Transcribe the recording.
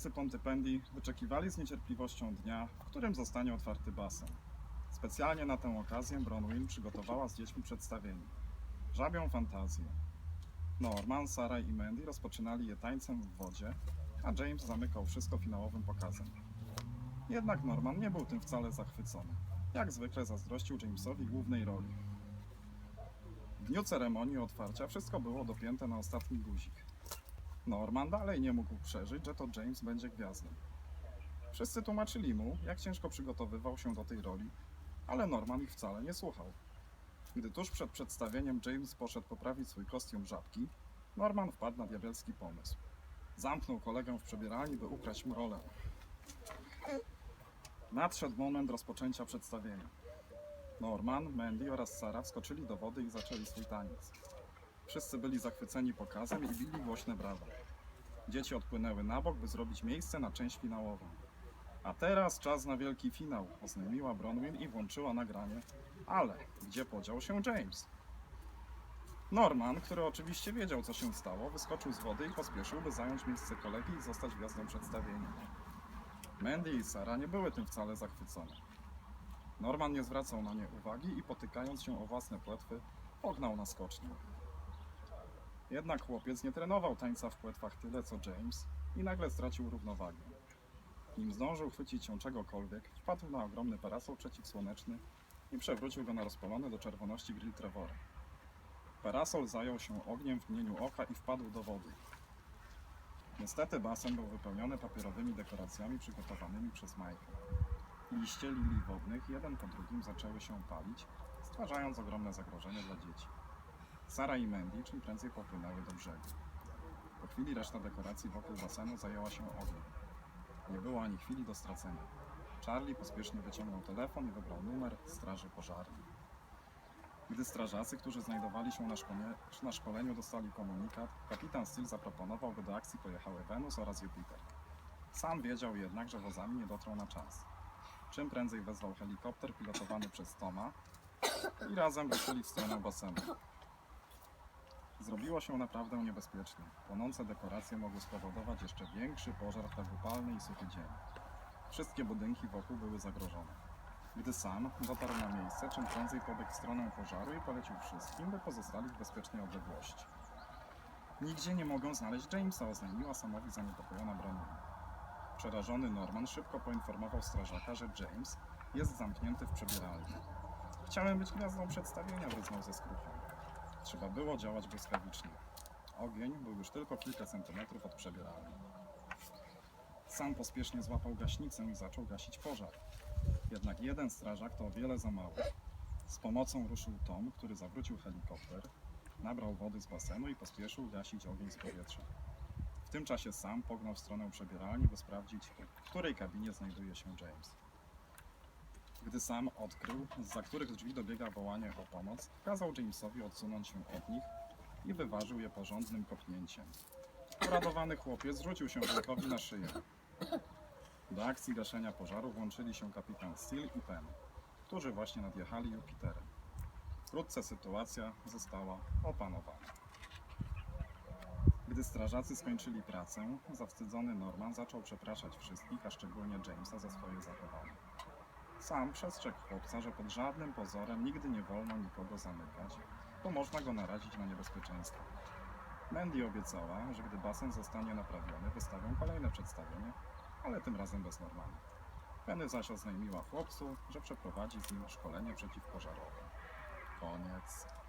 Mieszkańcy Pontypendi wyczekiwali z niecierpliwością dnia, w którym zostanie otwarty basen. Specjalnie na tę okazję Bronwyn przygotowała z dziećmi przedstawienie. Żabią fantazję. Norman, Sarah i Mandy rozpoczynali je tańcem w wodzie, a James zamykał wszystko finałowym pokazem. Jednak Norman nie był tym wcale zachwycony. Jak zwykle zazdrościł Jamesowi głównej roli. W dniu ceremonii otwarcia wszystko było dopięte na ostatni guzik. Norman dalej nie mógł przeżyć, że to James będzie gwiazdą. Wszyscy tłumaczyli mu, jak ciężko przygotowywał się do tej roli, ale Norman ich wcale nie słuchał. Gdy tuż przed przedstawieniem James poszedł poprawić swój kostium żabki, Norman wpadł na diabelski pomysł. Zamknął kolegę w przebieralni, by ukraść mu rolę. Nadszedł moment rozpoczęcia przedstawienia. Norman, Mandy oraz Sarah wskoczyli do wody i zaczęli swój taniec. Wszyscy byli zachwyceni pokazem i bili głośne brawa. Dzieci odpłynęły na bok, by zrobić miejsce na część finałową. A teraz czas na wielki finał, oznajmiła Bronwyn i włączyła nagranie. Ale gdzie podział się James? Norman, który oczywiście wiedział, co się stało, wyskoczył z wody i pospieszył, by zająć miejsce kolegi i zostać gwiazdą przedstawienia. Mandy i Sara nie były tym wcale zachwycone. Norman nie zwracał na nie uwagi i potykając się o własne płetwy, pognał na skocznię. Jednak chłopiec nie trenował tańca w płetwach tyle co James i nagle stracił równowagę. Nim zdążył chwycić się czegokolwiek, wpadł na ogromny parasol przeciwsłoneczny i przewrócił go na rozpalony do czerwoności grill Trevora. Parasol zajął się ogniem w mgnieniu oka i wpadł do wody. Niestety basen był wypełniony papierowymi dekoracjami przygotowanymi przez Mike'a. Liście lilii wodnych jeden po drugim zaczęły się palić, stwarzając ogromne zagrożenie dla dzieci. Sara i Mandy czym prędzej popłynęły do brzegu. Po chwili reszta dekoracji wokół basenu zajęła się ogniem. Nie było ani chwili do stracenia. Charlie pospiesznie wyciągnął telefon i wybrał numer straży pożarnej. Gdy strażacy, którzy znajdowali się na, na szkoleniu, dostali komunikat, kapitan Steele zaproponował, by do akcji pojechały Wenus oraz Jupiter. Sam wiedział jednak, że wozami nie dotrą na czas. Czym prędzej wezwał helikopter pilotowany przez Toma i razem ruszyli w stronę basenu. Zrobiło się naprawdę niebezpiecznie. Płonące dekoracje mogły spowodować jeszcze większy pożar w tak upalny i suchy dzień. Wszystkie budynki wokół były zagrożone. Gdy sam dotarł na miejsce, czym prędzej pobiegł w stronę pożaru i polecił wszystkim, by pozostali w bezpiecznej odległości. Nigdzie nie mogą znaleźć Jamesa, oznajmiła Samowi zaniepokojona Bronwyn. Przerażony Norman szybko poinformował strażaka, że James jest zamknięty w przebieralni. Chciałem być gwiazdą przedstawienia, wyznał ze skruchą. Trzeba było działać błyskawicznie. Ogień był już tylko kilka centymetrów od przebieralni. Sam pospiesznie złapał gaśnicę i zaczął gasić pożar. Jednak jeden strażak to o wiele za mało. Z pomocą ruszył Tom, który zawrócił helikopter, nabrał wody z basenu i pospieszył gasić ogień z powietrza. W tym czasie sam pognał w stronę przebieralni, by sprawdzić, w której kabinie znajduje się James. Gdy sam odkrył, za których drzwi dobiega wołanie o pomoc, kazał Jamesowi odsunąć się od nich i wyważył je porządnym kopnięciem. Uradowany chłopiec rzucił się wilkowi na szyję. Do akcji gaszenia pożaru włączyli się kapitan Steele i Penn, którzy właśnie nadjechali Jupiterem. Wkrótce sytuacja została opanowana. Gdy strażacy skończyli pracę, zawstydzony Norman zaczął przepraszać wszystkich, a szczególnie Jamesa za swoje zachowanie. Sam przestrzegł chłopca, że pod żadnym pozorem nigdy nie wolno nikogo zamykać, bo można go narazić na niebezpieczeństwo. Mandy obiecała, że gdy basen zostanie naprawiony, wystawią kolejne przedstawienie, ale tym razem bez Normana. Penny zaś oznajmiła chłopcu, że przeprowadzi z nim szkolenie przeciwpożarowe. Koniec.